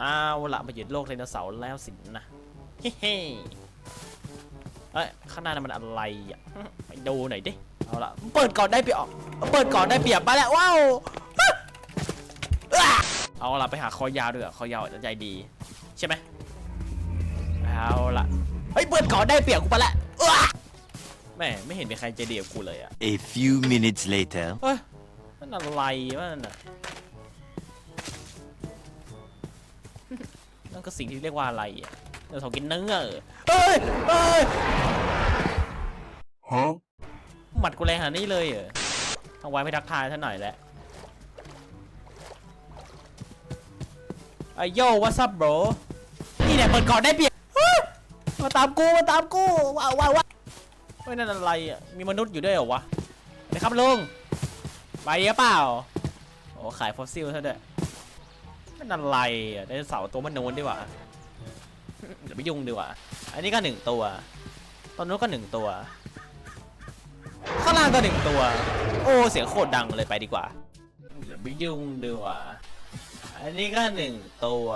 เอาละมาหยุดโลกไดโนเสาร์แล้วสินะเฮ้เฮ้เอ้ยข้างหน้านั้นมันอะไรอะไปดูหน่อยดิเอาละเปิดก่อนได้เปรียบเปิดก่อนได้เปรียบมาแล้วว้าวอะเอาละไปหาคอยาวด้วยคอยาวอาจจะใจดีใช่ไหมเอาละเฮ้ยเปิดก่อนได้เปรียบกูไปละอะแม่ไม่เห็นมีใครใจดีกับกูเลยอะ A few minutes later. เฮ้ยมันอะไรวะนั่นน่ะ นั่นก็สิ่งที่เรียกว่าอะไรอะเราสองกินเนื้อเหรอเอ้ยเอ้ย Huh? หมัดกูแรงขนาดนี้เลยเหรอต้องไว้ไม่ทักทายท่านหน่อยแหละไอโย่ what's up bro นี่เนี่ยเปิดก่อนได้เปรียบอ๊ะมาตามกูมาตามกูว้าวว้าวว้าวเฮ้ยนั่นอะไรอะมีมนุษย์อยู่ด้วยเหรอวะนะครับลุงไปหรือเปล่าโอ้ขายฟอสซิลซะด้วย มันอะไรอะไดโนเสาร์ตัวมันโน้นดีกว่าเดี๋ยวไปยุ่งดีกว่า อันนี้ก็หนึ่งตัวตอนนู้นก็หนึ่งตัว ข้างล่างก็หนึ่งตัว โอ้เสียงโคตรดังเลยไปดีกว่าเดี๋ยวไปยุ่งดีกว่า อันนี้ก็หนึ่งตัว